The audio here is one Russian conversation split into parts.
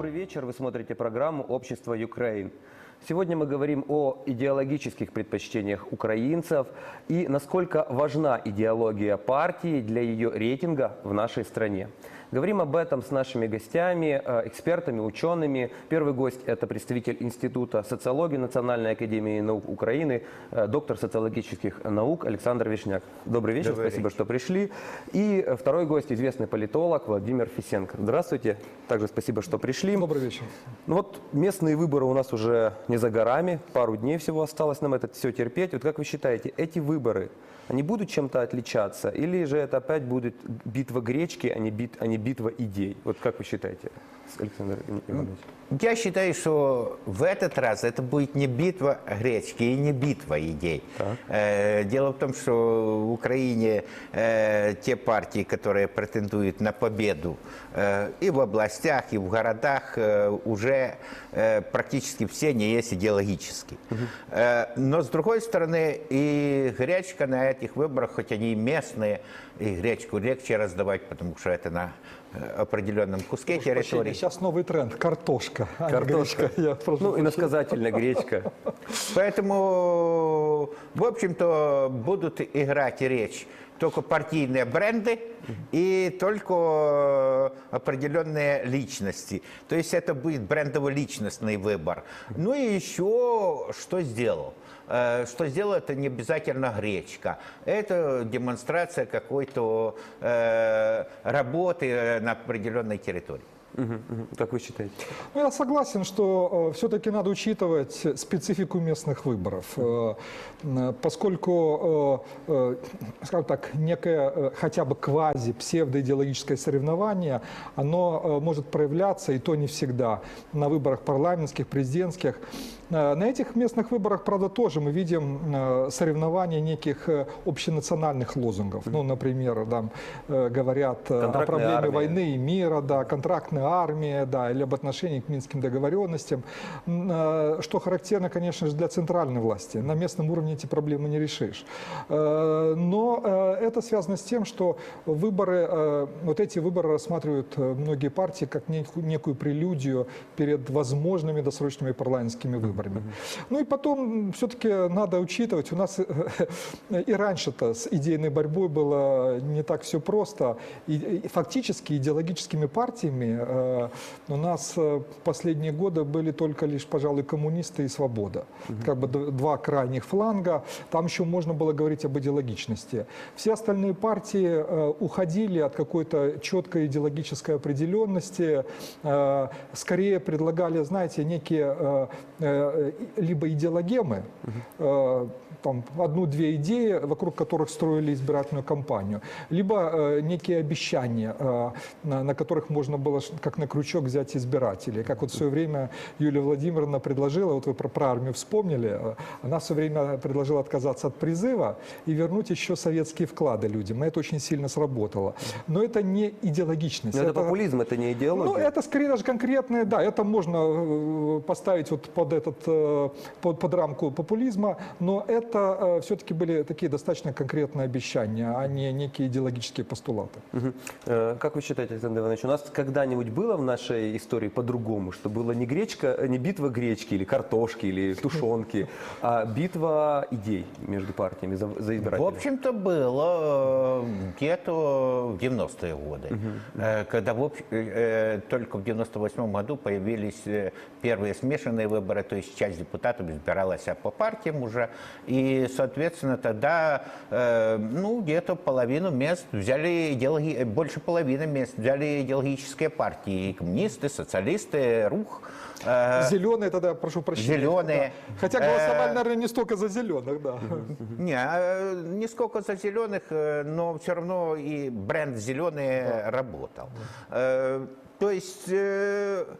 Добрый вечер. Вы смотрите программу «Общество Украин». Сегодня мы говорим о идеологических предпочтениях украинцев и насколько важна идеология партии для ее рейтинга в нашей стране. Говорим об этом с нашими гостями, э, экспертами, учеными. Первый гость – это представитель Института социологии Национальной академии наук Украины, э, доктор социологических наук Александр Вишняк. Добрый вечер, Добрый спасибо, что пришли. И э, второй гость – известный политолог Владимир Фисенко. Здравствуйте, также спасибо, что пришли. Добрый вечер. Ну вот местные выборы у нас уже не за горами, пару дней всего осталось нам это все терпеть. Вот как вы считаете, эти выборы, они будут чем-то отличаться? Или же это опять будет битва гречки, а не, бит, а не битва идей? Вот как вы считаете, Александр Иванович? Я считаю, что в этот раз это будет не битва гречки и не битва идей. Э, Дело в том, что в Украине э, те партии, которые претендуют на победу э, и в областях, и в городах, уже практически все не есть идеологические. Э, Но с другой стороны, и гречка на этих выборах, хоть они и местные, и гречку легче раздавать, потому что это на определенном куске территории. Сейчас новый тренд – картошка. а Картошка. гречка. Я прошу Ну, прощения. иносказательно гречка. Поэтому, в общем-то, будут играть речь только партийные бренды и только определенные личности. То есть это будет брендово-личностный выбор. Ну и еще что сделал? Э, Что сделал, это не обязательно гречка. Это демонстрация какой-то э, работы на определенной территории. Мгм. Как вы считаете? Ну, я согласен, что все-таки надо учитывать специфику местных выборов, Э, поскольку, э, э, скажем так, некое э, хотя бы квази-псевдоидеологическое соревнование, оно э, может проявляться, и то не всегда, на выборах парламентских, президентских. Э, На этих местных выборах, правда, тоже мы видим э, соревнования неких э, общенациональных лозунгов. Ну, например, там говорят о проблеме армия. войны и мира, да, контрактная армия, да, или об отношении к минским договоренностям. Что характерно, конечно же, для центральной власти. На местном уровне эти проблемы не решишь. Но это связано с тем, что выборы, вот эти выборы рассматривают многие партии как некую прелюдию перед возможными досрочными парламентскими выборами. Ну и потом все-таки надо учитывать, у нас э, и раньше-то с идейной борьбой было не так все просто. И, и фактически идеологическими партиями э, у нас э, последние годы были только лишь, пожалуй, коммунисты и свобода. Как бы два крайних фланга. Там еще можно было говорить об идеологичности. Все остальные партии э, уходили от какой-то четкой идеологической определенности, э, скорее предлагали, знаете, некие э, либо идеологемы, э, там одну-две идеи, вокруг которых строили избирательную кампанию, либо э, некие обещания, э, на, которых можно было как на крючок взять избирателей. Как вот в свое время Юлия Владимировна предложила, вот вы про, про армию вспомнили, э, она все время предложила отказаться от призыва и вернуть еще советские вклады людям. И это очень сильно сработало. Но это не идеологичность. Но это популизм, это не идеология. Ну, это скорее даже конкретное, да, это можно э, поставить вот под этот, э, под, под рамку популизма, но это все-таки были такие достаточно конкретные обещания, а не некие идеологические постулаты. Э, Как вы считаете, Александр Иванович, у нас когда-нибудь было в нашей истории по-другому, что было не гречка, э, не битва гречки или картошки или тушенки, а битва идей между партиями за, за В избирателей? общем-то, было э, где-то в 90-е годы, Э, когда в э, э, только в 98 году появились э, первые смешанные выборы, то есть часть депутатов избиралась по партиям уже, и, соответственно, тогда, э, ну, где-то половину мест взяли идеологи... э, больше половины мест взяли идеологические партии, и коммунисты, социалисты, РУХ. э, Зеленые тогда, прошу прощения. Зеленые. Да. Хотя голосовали, наверное, не столько за зеленых, да. Не, э, не сколько за зеленых, э, но все равно и бренд зеленый работал. Э, То есть э, э,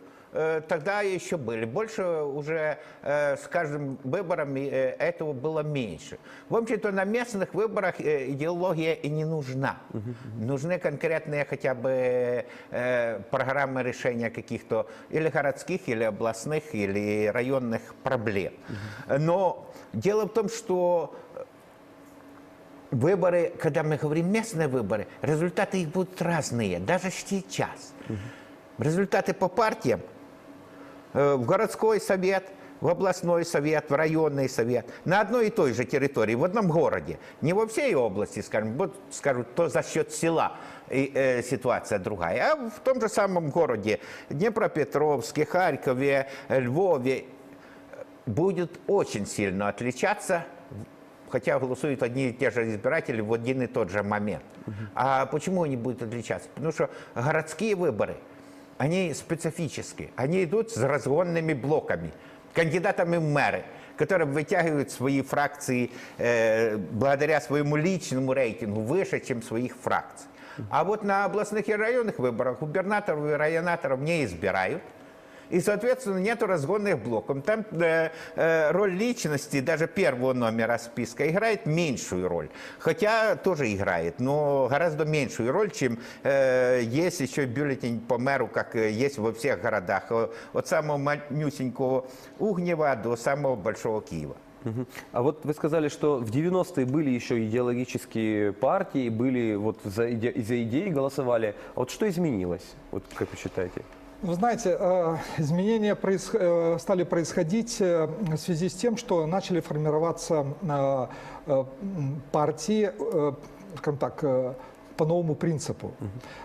тогда еще были. Больше уже э, с каждым выбором э, этого было меньше. В общем-то, на местных выборах э, идеология и не нужна. Нужны конкретные хотя бы э, программы решения каких-то или городских, или областных, или районных проблем. Но дело в том, что выборы, когда мы говорим местные выборы, результаты их будут разные, даже сейчас. Результаты по партиям э, в городской совет, в областной совет, в районный совет на одной и той же территории, в одном городе. Не во всей области, скажем, вот скажут, то за счет села и, э, ситуация другая, а в том же самом городе Днепропетровске, Харькове, Львове будет очень сильно отличаться, хотя голосуют одни и те же избиратели в один и тот же момент. А почему они будут отличаться? Потому что городские выборы, они специфические, они идут с разгонными блоками, кандидатами в мэры, которые вытягивают свои фракции э, благодаря своему личному рейтингу выше, чем своих фракций. А вот на областных и районных выборах губернаторов и районаторов не избирают. И, соответственно, нету разгонных блоков. Там э, э, роль личности, даже первого номера списка, играет меньшую роль. Хотя тоже играет, но гораздо меньшую роль, чем э, есть еще бюллетень по мэру, как э, есть во всех городах. Э, От самого малюсенького Угнева до самого большого Киева. А вот вы сказали, что в 90-е были еще идеологические партии, были вот за, иде- за идеи голосовали. А вот что изменилось? Вот как вы считаете? Вы знаете, э, изменения э, стали происходить э, в связи с тем, что начали формироваться партии, скажем так, по новому принципу.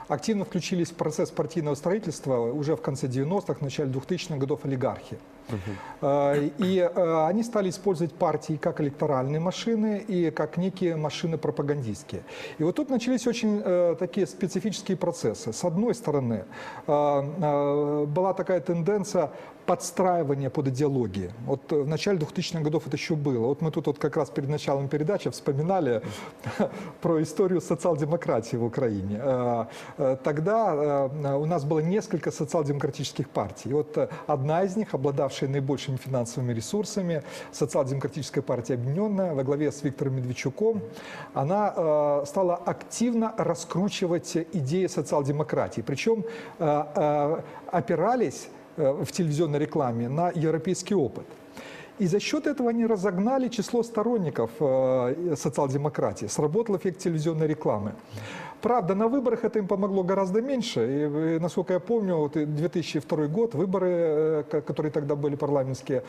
Активно включились в процесс партийного строительства уже в конце 90-х, начале 2000-х годов олигархи. Э, И э, они стали использовать партии как электоральные машины и как некие машины пропагандистские. И вот тут начались очень э, такие специфические процессы. С одной стороны, была такая тенденция подстраивания под идеологии. Вот в начале 2000-х годов это еще было. Вот мы тут вот как раз перед началом передачи вспоминали про историю социал-демократии в Украине. Тогда у нас было несколько социал-демократических партий. Вот одна из них, обладавшая наибольшими финансовыми ресурсами, социал-демократическая партия «Объединенная» во главе с Виктором Медведчуком, она э, стала активно раскручивать идеи социал-демократии. Причем э, э, опирались э, в телевизионной рекламе на европейский опыт. И за счет этого они разогнали число сторонников э, социал-демократии. Сработал эффект телевизионной рекламы. Правда, на выборах это им помогло гораздо меньше. И, э, насколько я помню, вот и 2002 год, выборы, э, ко- которые тогда были парламентские,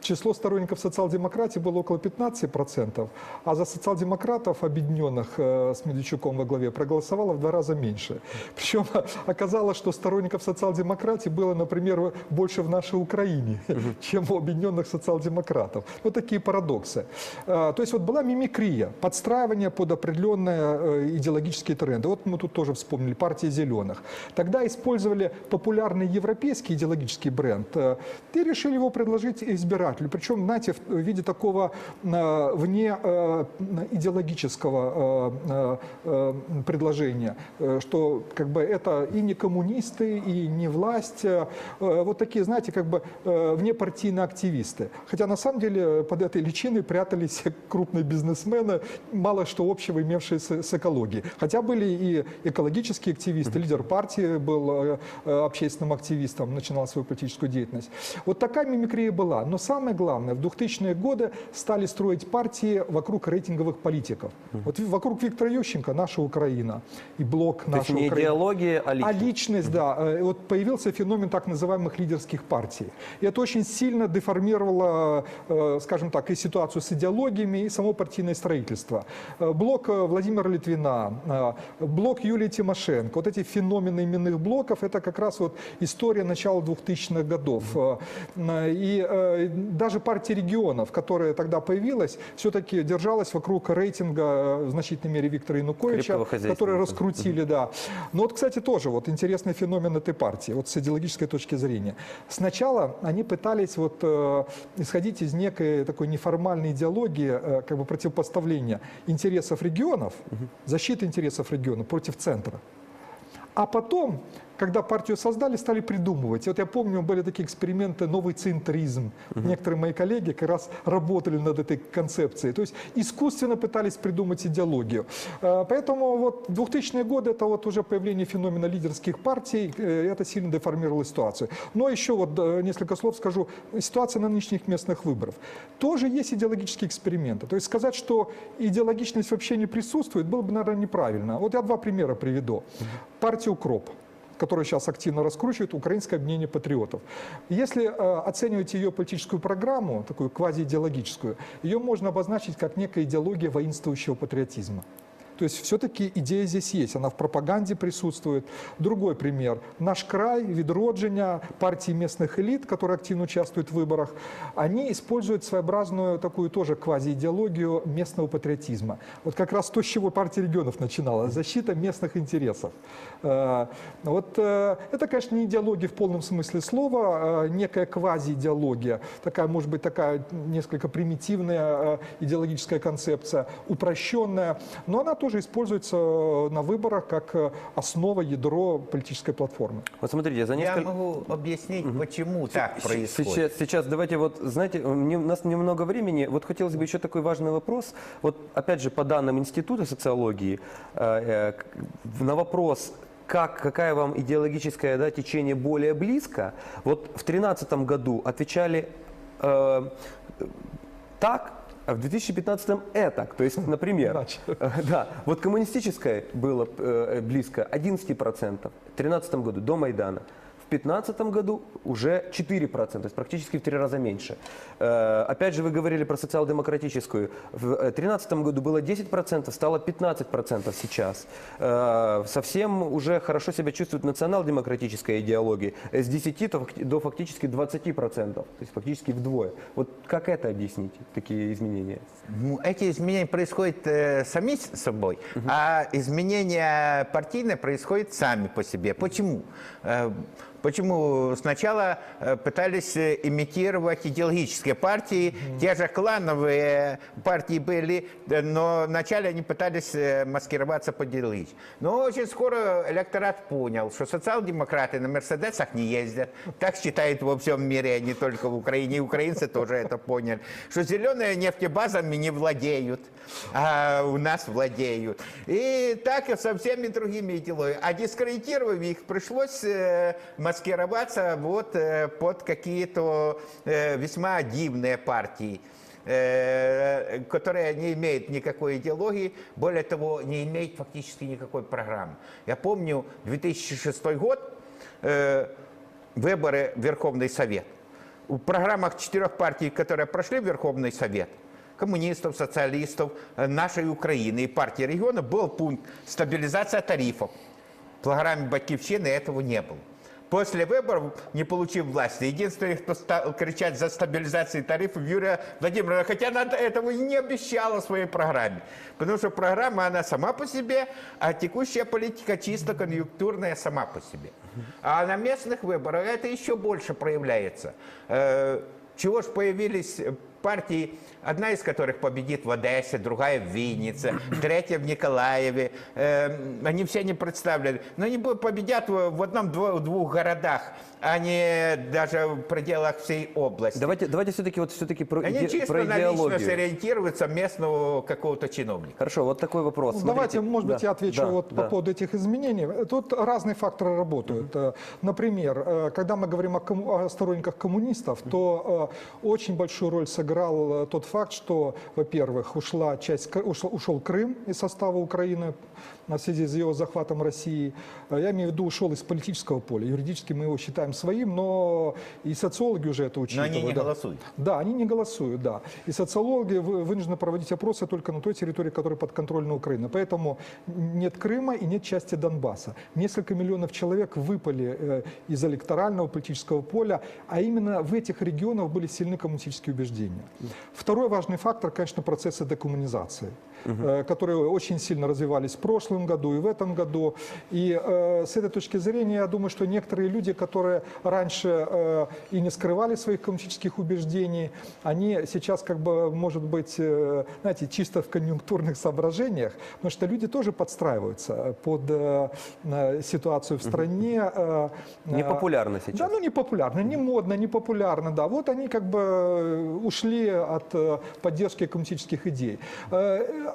число сторонников социал-демократии было около 15%, а за социал-демократов, объединенных э, с Медведчуком во главе, проголосовало в два раза меньше. Причем оказалось, что сторонников социал-демократии было, например, больше в нашей Украине, чем у объединенных социал-демократов. Вот такие парадоксы. Э, То есть вот была мимикрия, подстраивание под определенные идеологические тренды. Вот мы тут тоже вспомнили партия зеленых. Тогда использовали популярный европейский идеологический бренд э, и решили его предложить избирателю. Причем, знаете, в виде такого э, вне э, идеологического э, э, предложения, э, что как бы это и не коммунисты, и не власть, э, вот такие, знаете, как бы э, внепартийные активисты. Хотя на самом деле под этой личиной прятались крупные бизнесмены, мало что общего имевшие с экологией. Хотя были и экологические активисты, лидер партии был э, э, общественным активистом, начинал свою политическую деятельность. Вот такая мимикрия была. Но самое главное, в 2000-е годы стали строить партии вокруг рейтинговых политиков. Вот вокруг Виктора Ющенко наша Украина и блок наша не Украина. идеология, а А личность. личность, да. Э, Вот появился феномен так называемых лидерских партий. И это очень сильно деформировало, скажем так, и ситуацию с идеологиями, и само партийное строительство. Блок Владимира Литвина, блок Юлии Тимошенко, вот эти феномены именных блоков, это как раз вот история начала 2000-х годов. Э, И э, даже партия регионов, которая тогда появилась, все-таки держалась вокруг рейтинга э, в значительной мере Виктора Януковича, который раскрутили, да. Но вот, кстати, тоже вот интересный феномен этой партии, вот с идеологической точки зрения. Сначала они пытались вот исходить из некой такой неформальной идеологии, как бы противопоставления интересов регионов, защиты интересов регионов против центра. А потом, когда партию создали, стали придумывать. И вот я помню, были такие эксперименты «Новый центризм». Некоторые мои коллеги как раз работали над этой концепцией. То есть искусственно пытались придумать идеологию. Э, Поэтому вот 2000-е годы – это вот уже появление феномена лидерских партий. э, Это сильно деформировало ситуацию. Но еще вот э, несколько слов скажу. Ситуация на нынешних местных выборах. Тоже есть идеологические эксперименты. То есть сказать, что идеологичность вообще не присутствует, было бы, наверное, неправильно. Вот я два примера приведу. Партия «Укроп». Которую сейчас активно раскручивает украинское объединение патриотов. Если э, оценивать ее политическую программу, такую квазиидеологическую, ее можно обозначить как некая идеология воинствующего патриотизма. То есть все-таки идея здесь есть, она в пропаганде присутствует. Другой пример. Наш край, Відродження, партии местных элит, которые активно участвуют в выборах, они используют своеобразную такую тоже квазиидеологию местного патриотизма. Вот как раз то, с чего партия регионов начинала, защита местных интересов. Э, Вот э, это, конечно, не идеология в полном смысле слова, э, некая квазиидеология, такая, может быть, такая несколько примитивная э, идеологическая концепция, упрощенная, но она тоже используется э, на выборах как э, основа, ядро политической платформы. Вот смотрите, за Я несколько... могу объяснить, почему так происходит. Сейчас, сейчас давайте вот, знаете, не- у нас немного времени. Вот хотелось бы еще такой важный вопрос. Вот опять же, по данным Института социологии, э, э, на вопрос, как, какая вам идеологическое да, течение более близко, вот в 2013 году отвечали э, так, а в 2015 это. То есть, например, э, да, вот коммунистическое было э, близко 11%, в 2013 году до Майдана. В 2015 году уже 4%, то есть практически в три раза меньше. Э, Опять же, вы говорили про социал-демократическую. В 2013 году было 10%, стало 15% сейчас. Э, Совсем уже хорошо себя чувствует национал-демократическая идеология. С 10 то факти- до фактически 20%, то есть фактически вдвое. Вот как это объяснить, такие изменения? Ну, Эти изменения происходят э, сами собой, а изменения партийные происходят сами по себе. Почему? Почему сначала э, пытались э, имитировать идеологические партии, те же клановые партии были, э, но вначале они пытались маскироваться под идеологические. Но очень скоро электорат понял, что социал-демократы на Мерседесах не ездят. Так считают во всем мире, а не только в Украине. И украинцы тоже это поняли. Что зеленые нефтебазами не владеют, а у нас владеют. И так и со всеми другими идеологиями. А дискредитировав их, пришлось маскироваться вот э, под какие-то э, весьма дивные партии э, которые не имеют никакой идеологии, более того, не имеют фактически никакой программы. Я помню 2006 год, выборы в Верховный Совет. В программах четырех партий, которые прошли в Верховный Совет, коммунистов, социалистов, нашей Украины и партии региона, был пункт стабилизация тарифов. В программе Батьковщины этого не было. После выборов, не получив власти, единственный, кто стал кричать за стабилизацию тарифов, Юлия Владимировна, хотя она этого и не обещала в своей программе. Потому что программа, она сама по себе, а текущая политика чисто конъюнктурная сама по себе. А на местных выборах это еще больше проявляется. Э, Чего ж появились партии, одна из которых победит в Одессе, другая в Виннице, третья в Николаеве. Э, Они все не представлены. Но они победят в одном-двух городах, а не даже в пределах всей области. Давайте, давайте все-таки вот все-таки про, Они иде- чисто про на идеологию. личность ориентируются местного какого-то чиновника. Хорошо, вот такой вопрос. Ну, Смотрите, Давайте, может быть, да, я отвечу да, вот да. по поводу этих изменений. Тут разные факторы работают. Э, Например, э, когда мы говорим о, комму- о сторонниках коммунистов, то э, очень большую роль сыграл тот факт, что, во-первых, ушла часть, Кры- ушел, ушел Крым из состава Украины в связи с его захватом России. Э, Я имею в виду, ушел из политического поля. Юридически мы его считаем своим, но и социологи уже это Но учитывают. они не да. голосуют. Да, они не голосуют, да. И социологи вы- вынуждены проводить опросы только на той территории, которая подконтрольна Украине. Поэтому нет Крыма и нет части Донбасса. Несколько миллионов человек выпали э, из электорального политического поля, а именно в этих регионах были сильны коммунистические убеждения. Второй важный фактор, конечно, процессы декоммунизации, э, которые очень сильно развивались в прошлом году и в этом году. И э, с этой точки зрения, я думаю, что некоторые люди, которые раньше э, и не скрывали своих коммунистических убеждений, они сейчас как бы, может быть, э, знаете, чисто в конъюнктурных соображениях, потому что люди тоже подстраиваются под э, э, ситуацию в стране. э, э, Непопулярно сейчас. Да, ну не популярно, не модно, не популярно, да. Вот они как бы э, ушли от поддержки коммунистических идей.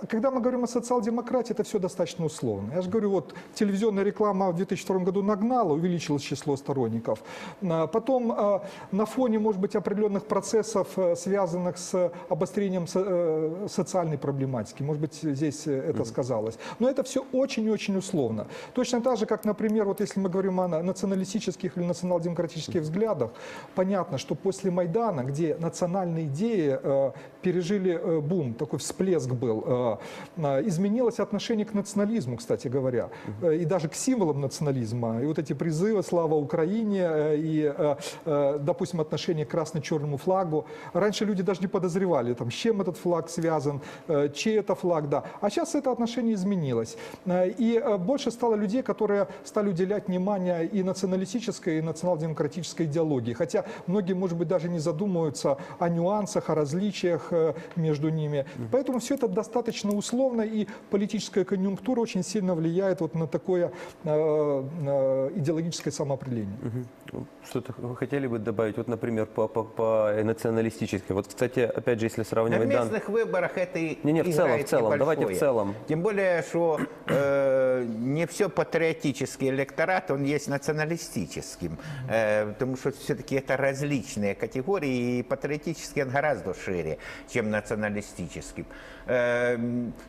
Когда мы говорим о социал-демократии, это все достаточно условно. Я же говорю, вот телевизионная реклама в 2002 году нагнала, увеличилось число сторонников. А, Потом а, на фоне, может быть, определенных процессов, э, связанных с обострением э, социальной проблематики, может быть, здесь э, это сказалось. Но это все очень-очень условно. Точно так же, как, например, вот если мы говорим о на- националистических или национал-демократических взглядах, понятно, что после Майдана, где национальные идеи пережили бум, такой всплеск был, э, э, изменилось отношение к национализму, кстати говоря, э, и даже к символам национализма. И вот эти призывы «Слава Украине» э, и, допустим, отношение к красно-черному флагу. Раньше люди даже не подозревали, там, с чем этот флаг связан, чей это флаг, да. А сейчас это отношение изменилось. И больше стало людей, которые стали уделять внимание и националистической, и национал-демократической идеологии. Хотя многие, может быть, даже не задумываются о нюансах, о различиях между ними. Поэтому все это достаточно условно, и политическая конъюнктура очень сильно влияет вот на такое э, э, идеологическое самоопределение. Что-то вы хотели бы добавить, вот, например, по, по, по националистической. Вот, кстати, опять же, если На сравнивать данные... местных выборах это и Не-не, в целом, в целом, давайте в целом. Тем более, что э, не все патриотический электорат, он есть националистическим, э, потому что все-таки это различные категории, и патриотический он гораздо шире, чем националистическим. Э,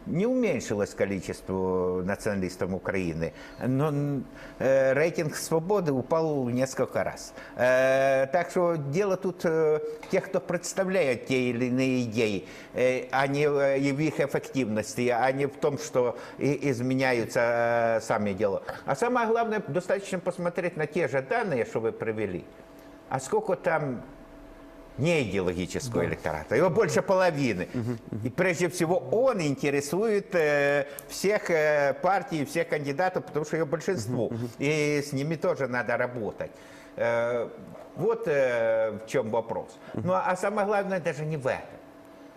не уменьшилось количество националистов Украины, но э, рейтинг свободы упал в несколько раз. Э, так что дело тут э, тех, кто представляет те или иные идеи, э, а не э, в их эффективности, а не в том, что и- изменяются э, сами дела. А самое главное, достаточно посмотреть на те же данные, что вы привели. А сколько там не идеологического электората. Его больше половины. И прежде всего он интересует э, всех э, партий, всех кандидатов, потому что ее большинство. И с ними тоже надо работать. Э, вот э, в чем вопрос. Ну а самое главное даже не в этом.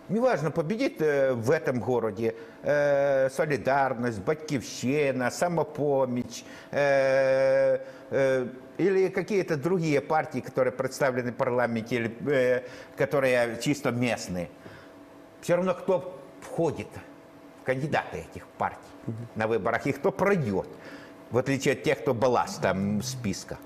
Неважно, победит э, в этом городе э, солидарность, батькивщина, самопомощь э, э, или какие-то другие партии, которые представлены в парламенте, или э, которые чисто местные. Все равно кто входит в кандидаты этих партий на выборах и кто пройдет, в отличие от тех, кто балласт там в списках.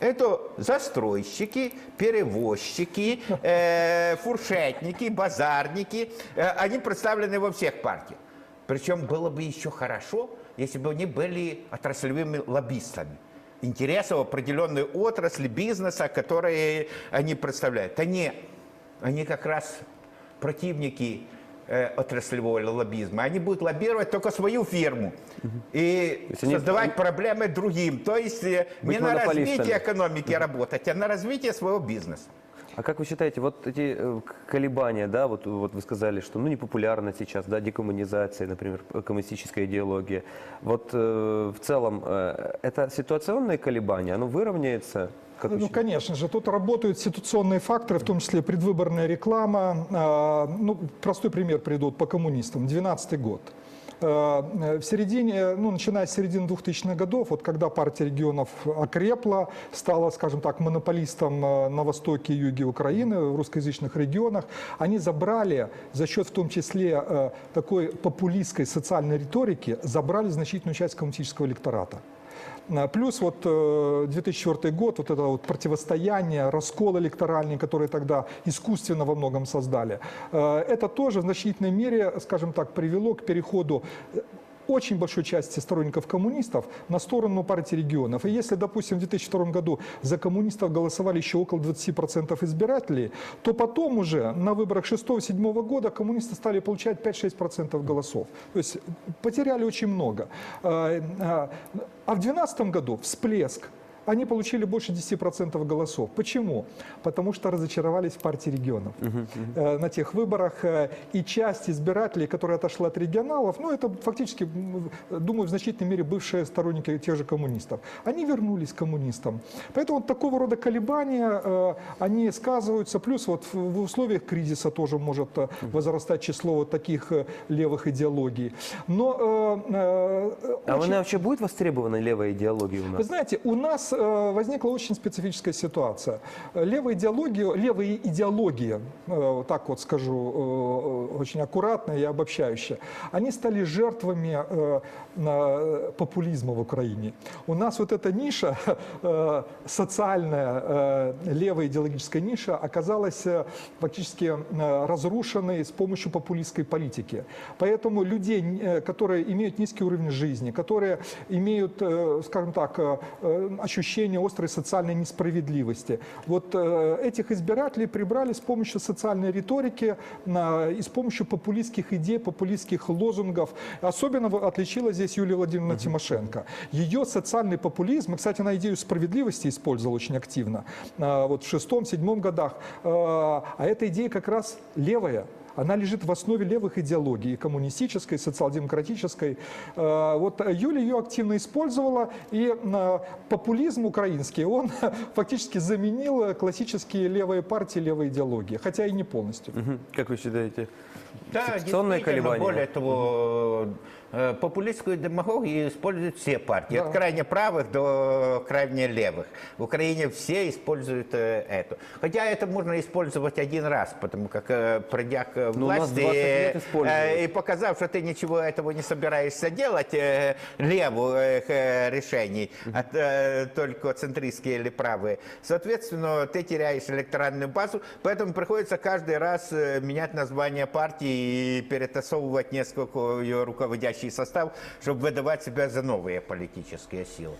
Это застройщики, перевозчики, э, фуршетники, базарники. Э, они представлены во всех партиях. Причем было бы еще хорошо, если бы они были отраслевыми лоббистами интересов определенной отрасли бизнеса, которые они представляют. Не, они как раз противники э, отраслевого лоббизма. Они будут лоббировать только свою фирму и есть они- создавать проблемы другим. То есть э, не на развитие экономики работать, а на развитие своего бизнеса. А как вы считаете, вот эти э, колебания, да, вот, вот вы сказали, что ну непопулярна сейчас, да, декоммунизация, например, коммунистическая идеология. Вот э, в целом э, это ситуационные колебания, оно выровняется? Как Ну, конечно же, тут работают ситуационные факторы, в том числе предвыборная реклама. А, Ну, простой пример придут по коммунистам. 12 год. Э, В середине, ну, начиная с середины 2000-х годов, вот когда партия регионов окрепла, стала, скажем так, монополистом э, на востоке и юге Украины, в русскоязычных регионах, они забрали за счет в том числе такой популистской социальной риторики, забрали значительную часть коммунистического электората. А, Плюс вот э, 2004 год, вот это вот противостояние, раскол электоральный, который тогда искусственно во многом создали, э, это тоже в значительной мере, скажем так, привело к переходу э, очень большой части сторонников коммунистов на сторону партии регионов. И если, допустим, в 2002 году за коммунистов голосовали еще около 20% избирателей, то потом уже на выборах 6-7 года коммунисты стали получать 5-6% голосов. То есть потеряли очень много. А а в 2012 году всплеск они получили больше 10% голосов. Почему? Потому что разочаровались в партии регионов э, на тех выборах. э, И часть избирателей, которая отошла от регионалов, ну это фактически, думаю, в значительной мере бывшие сторонники тех же коммунистов, они вернулись к коммунистам. Поэтому вот такого рода колебания, э, они сказываются. Плюс вот в- условиях кризиса тоже может возрастать число вот таких левых идеологий. Но э, э, А очень- она вообще будет востребована левая идеология у вы нас? знаете, у нас э, возникла очень специфическая ситуация. Левая идеология, левые идеологии, э, так вот скажу, э, очень аккуратно и обобщающе, они стали жертвами популизма в Украине. У нас вот эта ниша, социальная левая идеологическая ниша, оказалась фактически разрушенной с помощью популистской политики. Поэтому людей, которые имеют низкий уровень жизни, которые имеют, скажем так, э, ощущение острой социальной несправедливости, вот э, этих избирателей прибрали с помощью социальной риторики и с помощью популистских идей, популистских лозунгов. Особенно отличилась здесь Юлия Владимировна Тимошенко. Ее социальный популизм, и, кстати, она идею справедливости использовала очень активно, а, вот в шестом-седьмом годах, а а эта идея как раз левая. Она лежит в основе левых идеологий, коммунистической, социал-демократической. Э, Вот Юля ее активно использовала, и э, популизм украинский, он фактически заменил классические левые партии, левые идеологии, хотя и не полностью. Как вы считаете? Да, Секционные действительно, колебания. более того, э, популистскую демагогию используют все партии, Да. от крайне правых до крайне левых. В Украине все используют э, эту. Хотя это можно использовать один раз, потому как э, придя к Ну, власти 20 лет э, используют. э, и показав, что ты ничего этого не собираешься делать, э, левых э, решений, а э, только центристские или правые, соответственно, ты теряешь электоральную базу, поэтому приходится каждый раз э, менять название партии и перетасовывать несколько ее руководящий состав, чтобы выдавать себя за новые политические силы.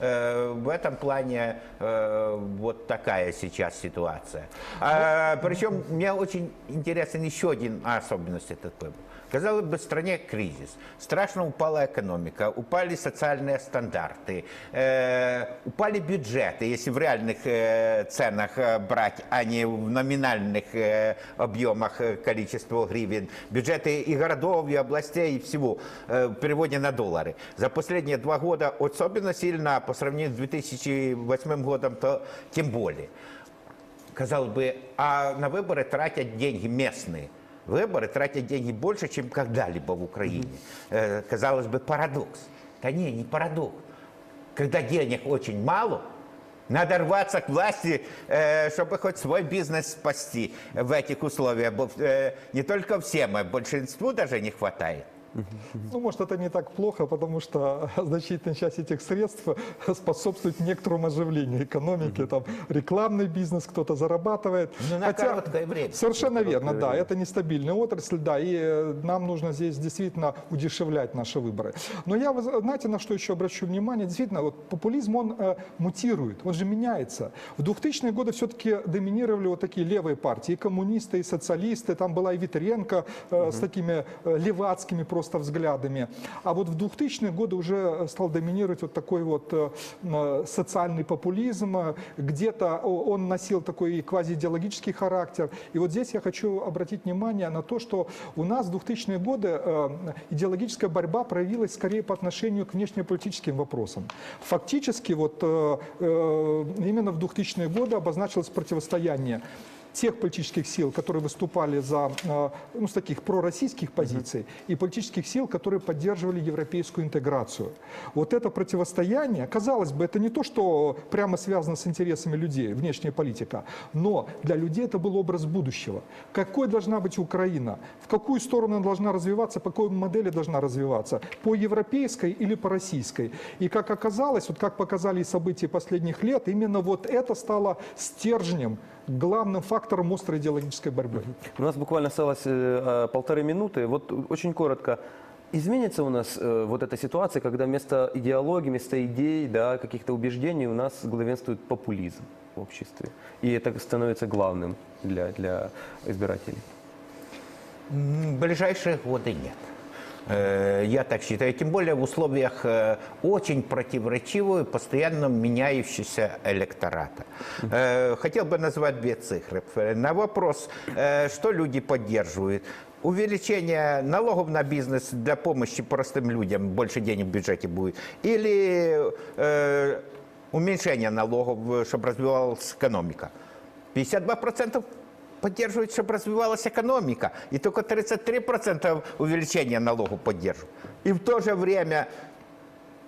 Э, В этом плане э, вот такая сейчас ситуация. А, причем мне очень интересен еще один особенность этот выбор. Казалось бы, в стране кризис. Страшно упала экономика, упали социальные стандарты, э, упали бюджеты, если в реальных э, ценах э, брать, а не в номинальных э, объемах э, количества гривен. Бюджеты и городов, и областей, и всего э, в переводе на доллары. За последние два года особенно сильно, по сравнению с 2008 годом, то тем более. Казалось бы, а на выборы тратят деньги местные. Выборы тратят деньги больше, чем когда-либо в Украине. Э, казалось бы, парадокс. Да не, не парадокс. Когда денег очень мало, надо рваться к власти, э, чтобы хоть свой бизнес спасти в этих условиях. Э, Не только всем, а большинству даже не хватает. Ну, может, это не так плохо, потому что значительная часть этих средств способствует некоторому оживлению экономики. Там рекламный бизнес кто-то зарабатывает. Ну, на короткое время. Совершенно верно, да. время. Это нестабильная отрасль, да. И э, нам нужно здесь действительно удешевлять наши выборы. Но я, знаете, на что еще обращу внимание? Действительно, вот популизм, он э, мутирует, он же меняется. В 2000-е годы все-таки доминировали вот такие левые партии, и коммунисты, и социалисты. Там была и Витренко э, с такими э, левацкими просто взглядами. А вот в 2000-е годы уже стал доминировать вот такой вот э, э, социальный популизм. Э, Где-то он носил такой квазиидеологический характер. И вот здесь я хочу обратить внимание на то, что у нас в 2000-е годы э, идеологическая борьба проявилась скорее по отношению к внешнеполитическим вопросам. Фактически вот э, э, именно в 2000-е годы обозначилось противостояние тех политических сил, которые выступали за, э, ну, с таких пророссийских позиций, и политических сил, которые поддерживали европейскую интеграцию. Вот это противостояние, казалось бы, это не то, что прямо связано с интересами людей, внешняя политика, но для людей это был образ будущего. Какой должна быть Украина? В какую сторону она должна развиваться, по какой модели должна развиваться? По европейской или по российской? И как оказалось, вот как показали события последних лет, именно вот это стало стержнем, главным фактором острой идеологической борьбы. У нас буквально осталось э, э, полторы минуты. Вот очень коротко. Изменится у нас э, вот эта ситуация, когда вместо идеологии, вместо идей, да, каких-то убеждений у нас главенствует популизм в обществе. И это становится главным для, для избирателей. В ближайшие годы нет. Э, Я так считаю. Тем более в условиях э, очень противоречивого и постоянно меняющегося электората. Э, Хотел бы назвать две цифры. На вопрос, что люди поддерживают. Увеличение налогов на бизнес для помощи простым людям, больше денег в бюджете будет. Или уменьшение налогов, чтобы развивалась экономика. 52% поддерживают, чтобы развивалась экономика, и только 33% увеличения налогов поддерживают. И в то же время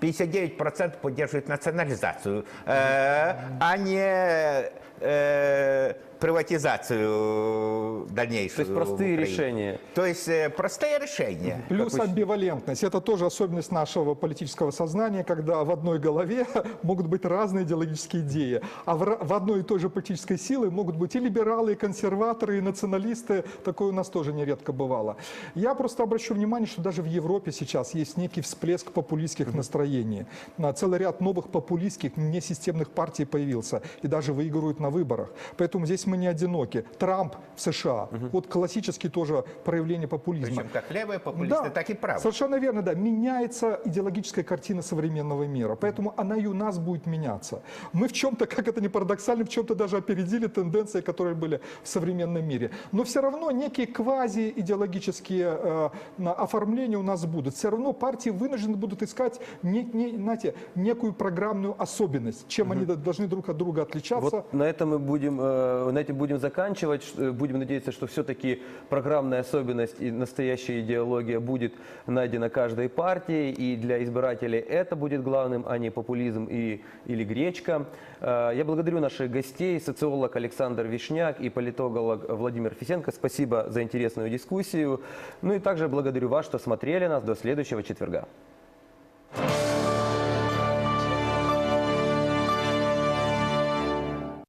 59% поддерживают национализацию, э, а не э, приватизацию дальнейшую. То есть простые решения. То есть э, простые решения. Плюс амбивалентность. Это тоже особенность нашего политического сознания, когда в одной голове могут быть разные идеологические идеи, а в, в одной и той же политической силы могут быть и либералы, и консерваторы, и националисты. Такое у нас тоже нередко бывало. Я просто обращу внимание, что даже в Европе сейчас есть некий всплеск популистских настроений. На Целый ряд новых популистских, несистемных партий появился и даже выигрывают на выборах. Поэтому здесь мы не одиноки. Трамп в США, вот классический тоже проявление популизма. Причем как левые популисты, Да, так и правые. Совершенно верно, да. Меняется идеологическая картина современного мира. Поэтому она и у нас будет меняться. Мы в чем-то, как это не парадоксально, в чем-то даже опередили тенденции, которые были в современном мире. Но все равно некие квази-идеологические э, оформления у нас будут. Все равно партии вынуждены будут искать не, не- знаете, некую программную особенность, чем они д- должны друг от друга отличаться. Вот на этом мы будем, э, на этом будем заканчивать. Э, Будем надеяться, что все-таки программная особенность и настоящая идеология будет найдена каждой партией, и для избирателей это будет главным, а не популизм и, или гречка. Э, Я благодарю наших гостей, социолог Александр Вишняк и политолог Владимир Фисенко. Спасибо за интересную дискуссию. Ну и также благодарю вас, что смотрели нас. До следующего четверга.